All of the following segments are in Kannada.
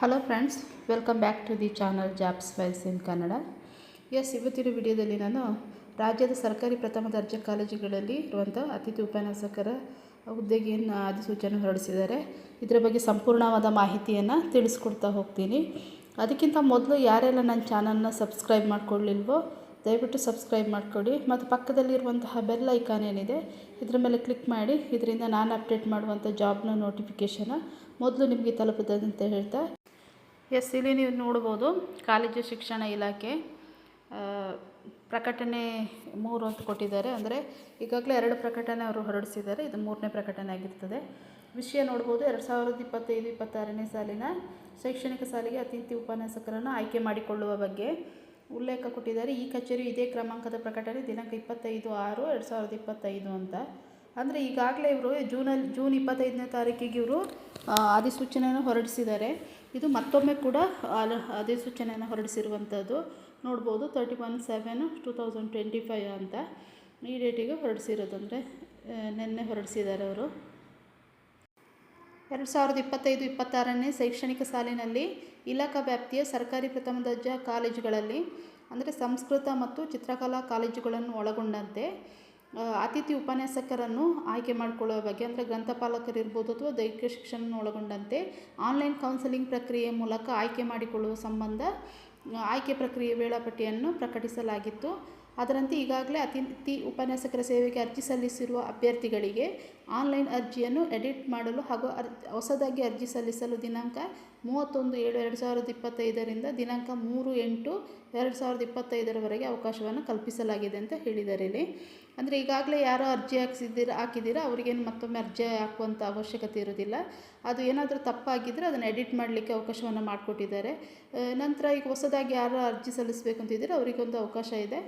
Hello friends welcome back to the channel jobs wise in Kannada S ಇವತ್ತಿನ ವಿಡಿಯೋದಲ್ಲಿ ನಾನು ರಾಜ್ಯದ ಸರ್ಕಾರಿ ಪ್ರಥಮ ದರ್ಜೆ ಕಾಲೇಜುಗಳಲ್ಲಿ ಇರುವಂಥ ಅತಿಥಿ ಉಪನ್ಯಾಸಕರ ಹುದ್ದೆಗೆ ಏನು ಅಧಿಸೂಚನೆ ಹೊರಡಿಸಿದ್ದಾರೆ. ಇದರ ಬಗ್ಗೆ ಸಂಪೂರ್ಣವಾದ ಮಾಹಿತಿಯನ್ನು ತಿಳಿಸ್ಕೊಡ್ತಾ ಹೋಗ್ತೀನಿ. ಅದಕ್ಕಿಂತ ಮೊದಲು ಯಾರೆಲ್ಲ ನನ್ನ ಚಾನಲ್ನ ಸಬ್ಸ್ಕ್ರೈಬ್ ಮಾಡ್ಕೊಳ್ಳಿಲ್ವೋ, ದಯವಿಟ್ಟು ಸಬ್ಸ್ಕ್ರೈಬ್ ಮಾಡಿಕೊಡಿ ಮತ್ತು ಪಕ್ಕದಲ್ಲಿರುವಂತಹ ಬೆಲ್ ಐಕಾನ್ ಏನಿದೆ, ಇದರ ಮೇಲೆ ಕ್ಲಿಕ್ ಮಾಡಿ. ಇದರಿಂದ ನಾನು ಅಪ್ಡೇಟ್ ಮಾಡುವಂಥ ಜಾಬ್ನ ನೋಟಿಫಿಕೇಷನ ಮೊದಲು ನಿಮಗೆ ತಲುಪುತ್ತದೆ ಅಂತ ಹೇಳ್ತಾ ಎಸ್ ಇಲ್ಲಿ ನೀವು ನೋಡ್ಬೋದು ಕಾಲೇಜು ಶಿಕ್ಷಣ ಇಲಾಖೆ ಪ್ರಕಟಣೆ ಮೂರು ಅಂತ ಕೊಟ್ಟಿದ್ದಾರೆ. ಅಂದರೆ ಈಗಾಗಲೇ ಎರಡು ಪ್ರಕಟಣೆ ಅವರು ಹೊರಡಿಸಿದ್ದಾರೆ. ಇದು ಮೂರನೇ ಪ್ರಕಟಣೆ ಆಗಿರ್ತದೆ. ವಿಷಯ ನೋಡ್ಬೋದು, ಎರಡು ಸಾವಿರದ ಇಪ್ಪತ್ತೈದು, ಇಪ್ಪತ್ತಾರನೇ ಸಾಲಿನ ಶೈಕ್ಷಣಿಕ ಸಾಲಿಗೆ ಅತಿಥಿ ಉಪನ್ಯಾಸಕರನ್ನು ಆಯ್ಕೆ ಮಾಡಿಕೊಳ್ಳುವ ಬಗ್ಗೆ ಉಲ್ಲೇಖ ಕೊಟ್ಟಿದ್ದಾರೆ. ಈ ಕಚೇರಿ ಇದೇ ಕ್ರಮಾಂಕದ ಪ್ರಕಟಣೆ ದಿನಾಂಕ ಇಪ್ಪತ್ತೈದು ಆರು, ಎರಡು ಸಾವಿರದ ಇಪ್ಪತ್ತೈದು ಅಂತ. ಅಂದರೆ ಈಗಾಗಲೇ ಇವರು ಜೂನಲ್ಲಿ ಜೂನ್ ಇಪ್ಪತ್ತೈದನೇ ತಾರೀಕಿಗೆ ಇವರು ಅಧಿಸೂಚನೆಯನ್ನು ಹೊರಡಿಸಿದ್ದಾರೆ. ಇದು ಮತ್ತೊಮ್ಮೆ ಕೂಡ ಅಧಿಸೂಚನೆಯನ್ನು ಹೊರಡಿಸಿರುವಂಥದ್ದು ನೋಡ್ಬೋದು thirty one seven two thousand twenty five ಅಂತ. ಈ ಡೇಟಿಗೆ ಹೊರಡಿಸಿರೋದು ಅಂದರೆ ನಿನ್ನೆ ಹೊರಡಿಸಿದ್ದಾರೆ ಅವರು. ಎರಡು ಸಾವಿರದ ಇಪ್ಪತ್ತೈದು, ಇಪ್ಪತ್ತಾರನೇ ಶೈಕ್ಷಣಿಕ ಸಾಲಿನಲ್ಲಿ ಇಲಾಖಾ ವ್ಯಾಪ್ತಿಯ ಸರ್ಕಾರಿ ಪ್ರಥಮ ದರ್ಜೆ ಕಾಲೇಜುಗಳಲ್ಲಿ, ಅಂದರೆ ಸಂಸ್ಕೃತ ಮತ್ತು ಚಿತ್ರಕಲಾ ಕಾಲೇಜುಗಳನ್ನು ಒಳಗೊಂಡಂತೆ. ಅತಿಥಿ ಉಪನ್ಯಾಸಕರನ್ನು ಆಯ್ಕೆ ಮಾಡಿಕೊಳ್ಳುವ ಬಗ್ಗೆ, ಅಂದರೆ ಗ್ರಂಥಪಾಲಕರಿರ್ಬೋದು ಅಥವಾ ದೈಹಿಕ ಶಿಕ್ಷಣ ಒಳಗೊಂಡಂತೆ ಆನ್ಲೈನ್ ಕೌನ್ಸೆಲಿಂಗ್ ಪ್ರಕ್ರಿಯೆ ಮೂಲಕ ಆಯ್ಕೆ ಮಾಡಿಕೊಳ್ಳುವ ಸಂಬಂಧ ಆಯ್ಕೆ ಪ್ರಕ್ರಿಯೆ ವೇಳಾಪಟ್ಟಿಯನ್ನು ಪ್ರಕಟಿಸಲಾಗಿತ್ತು. ಅದರಂತೆ ಈಗಾಗಲೇ ಅತಿಥಿ ಉಪನ್ಯಾಸಕರ ಸೇವೆಗೆ ಅರ್ಜಿ ಸಲ್ಲಿಸಿರುವ ಅಭ್ಯರ್ಥಿಗಳಿಗೆ ಆನ್ಲೈನ್ ಅರ್ಜಿಯನ್ನು ಎಡಿಟ್ ಮಾಡಲು ಹಾಗೂ ಅರ್, ಹೊಸದಾಗಿ ಅರ್ಜಿ ಸಲ್ಲಿಸಲು ದಿನಾಂಕ ಮೂವತ್ತೊಂದು ಏಳು ಎರಡು ಸಾವಿರದ ಇಪ್ಪತ್ತೈದರಿಂದ ದಿನಾಂಕ ಮೂರು ಎಂಟು, ಎರಡು ಸಾವಿರದ ಇಪ್ಪತ್ತೈದರವರೆಗೆ ಅವಕಾಶವನ್ನು ಕಲ್ಪಿಸಲಾಗಿದೆ ಅಂತ ಹೇಳಿದ್ದಾರೆ ಇಲ್ಲಿ. ಅಂದರೆ ಈಗಾಗಲೇ ಯಾರೋ ಅರ್ಜಿ ಹಾಕ್ಸಿದ್ದೀರ, ಹಾಕಿದ್ದೀರಾ, ಅವರಿಗೇನು ಮತ್ತೊಮ್ಮೆ ಅರ್ಜಿ ಹಾಕುವಂಥ ಅವಶ್ಯಕತೆ ಇರೋದಿಲ್ಲ ಅದು ಏನಾದರೂ ತಪ್ಪಾಗಿದ್ದರೆ ಅದನ್ನು ಎಡಿಟ್ ಮಾಡಲಿಕ್ಕೆ ಅವಕಾಶವನ್ನು ಮಾಡಿಕೊಟ್ಟಿದ್ದಾರೆ. ನಂತರ ಈಗ ಹೊಸದಾಗಿ ಯಾರೋ ಅರ್ಜಿ ಸಲ್ಲಿಸಬೇಕು ಅಂತಿದ್ದೀರಾ ಅವರಿಗೊಂದು ಅವಕಾಶ ಇದೆ.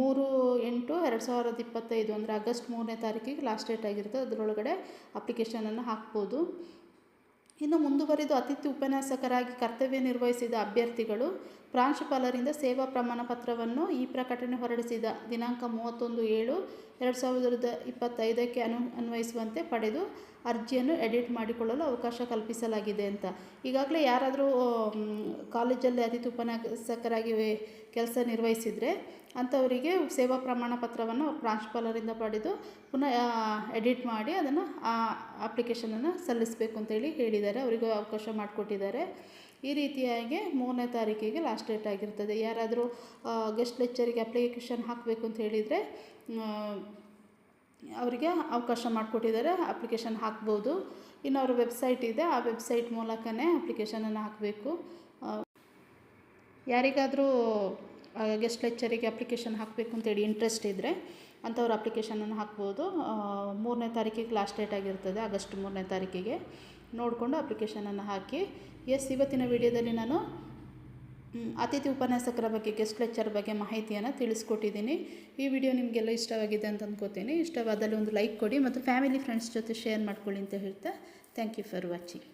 ಮೂರು ಎಂಟು ಎರಡು ಸಾವಿರದ ಇಪ್ಪತ್ತೈದು ಅಂದರೆ ಆಗಸ್ಟ್ ಮೂರನೇ ತಾರೀಕಿಗೆ ಲಾಸ್ಟ್ ಡೇಟ್ ಆಗಿರುತ್ತೆ. ಅದರೊಳಗಡೆ ಅಪ್ಲಿಕೇಶನನ್ನು ಹಾಕ್ಬೋದು. ಇನ್ನು ಮುಂದುವರಿದು ಅತಿಥಿ ಉಪನ್ಯಾಸಕರಾಗಿ ಕರ್ತವ್ಯ ನಿರ್ವಹಿಸಿದ ಅಭ್ಯರ್ಥಿಗಳು ಪ್ರಾಂಶುಪಾಲರಿಂದ ಸೇವಾ ಪ್ರಮಾಣ ಪತ್ರವನ್ನು ಈ ಪ್ರಕಟಣೆ ಹೊರಡಿಸಿದ ದಿನಾಂಕ ಮೂವತ್ತೊಂದು ಏಳು ಎರಡು ಸಾವಿರದ ಇಪ್ಪತ್ತೈದಕ್ಕೆ ಅನು, ಅನ್ವಯಿಸುವಂತೆ ಪಡೆದು ಅರ್ಜಿಯನ್ನು ಎಡಿಟ್ ಮಾಡಿಕೊಳ್ಳಲು ಅವಕಾಶ ಕಲ್ಪಿಸಲಾಗಿದೆ ಅಂತ. ಈಗಾಗಲೇ ಯಾರಾದರೂ ಕಾಲೇಜಲ್ಲಿ ಅತಿಥಿ ಉಪನ್ಯಾಸಕರಾಗಿ ಕೆಲಸ ನಿರ್ವಹಿಸಿದರೆ ಅಂಥವರಿಗೆ ಸೇವಾ ಪ್ರಮಾಣ ಪತ್ರವನ್ನು ಪ್ರಾಂಶುಪಾಲರಿಂದ ಪಡೆದು ಪುನಃ ಎಡಿಟ್ ಮಾಡಿ ಅದನ್ನು ಆ ಅಪ್ಲಿಕೇಶನನ್ನು ಸಲ್ಲಿಸಬೇಕು ಅಂತೇಳಿ ಹೇಳಿದ್ದಾರೆ. ಅವರಿಗೂ ಅವಕಾಶ ಮಾಡಿಕೊಟ್ಟಿದ್ದಾರೆ. ಈ ರೀತಿಯಾಗಿ ಮೂರನೇ ತಾರೀಕಿಗೆ ಲಾಸ್ಟ್ ಡೇಟ್ ಆಗಿರ್ತದೆ. ಯಾರಾದರೂ ಗೆಸ್ಟ್ ಲೆಕ್ಚರಿಗೆ ಅಪ್ಲಿಕೇಶನ್ ಹಾಕಬೇಕು ಅಂತ ಹೇಳಿದರೆ ಅವರಿಗೆ ಅವಕಾಶ ಮಾಡಿಕೊಟ್ಟಿದ್ದಾರೆ ಅಪ್ಲಿಕೇಶನ್ ಹಾಕ್ಬೋದು. ಇನ್ನು ಅವ್ರ ವೆಬ್ಸೈಟ್ ಇದೆ, ಆ ವೆಬ್ಸೈಟ್ ಮೂಲಕನೇ ಅಪ್ಲಿಕೇಶನನ್ನು ಹಾಕಬೇಕು. ಯಾರಿಗಾದರೂ ಗೆಸ್ಟ್ ಲೆಕ್ಚರಿಗೆ ಅಪ್ಲಿಕೇಶನ್ ಹಾಕಬೇಕು ಅಂತೇಳಿ ಇಂಟ್ರೆಸ್ಟ್ ಇದ್ದರೆ ಅಂಥವ್ರು ಅಪ್ಲಿಕೇಶನನ್ನು ಹಾಕ್ಬೋದು. ಮೂರನೇ ತಾರೀಕಿಗೆ ಲಾಸ್ಟ್ ಡೇಟ್ ಆಗಿರ್ತದೆ, ಆಗಸ್ಟ್ ಮೂರನೇ ತಾರೀಕಿಗೆ. ನೋಡಿಕೊಂಡು ಅಪ್ಲಿಕೇಶನನ್ನು ಹಾಕಿ ಎಸ್, ಇವತ್ತಿನ ವಿಡಿಯೋದಲ್ಲಿ ನಾನು ಅತಿಥಿ ಉಪನ್ಯಾಸಕರ ಬಗ್ಗೆ ಗೆಸ್ಟ್ ಲೆಕ್ಚರ್ ಬಗ್ಗೆ ಮಾಹಿತಿಯನ್ನು ತಿಳಿಸ್ಕೊಟ್ಟಿದ್ದೀನಿ. ಈ ವಿಡಿಯೋ ನಿಮಗೆಲ್ಲ ಇಷ್ಟವಾಗಿದೆ ಅಂತ ಅಂದ್ಕೋತೀನಿ ಇಷ್ಟವಾದಲ್ಲಿ ಒಂದು ಲೈಕ್ ಕೊಡಿ ಮತ್ತು ಫ್ಯಾಮಿಲಿ ಫ್ರೆಂಡ್ಸ್ ಜೊತೆ ಶೇರ್ ಮಾಡ್ಕೊಳ್ಳಿ ಅಂತ ಹೇಳ್ತಾ ಥ್ಯಾಂಕ್ ಯು ಫಾರ್ ವಾಚಿಂಗ್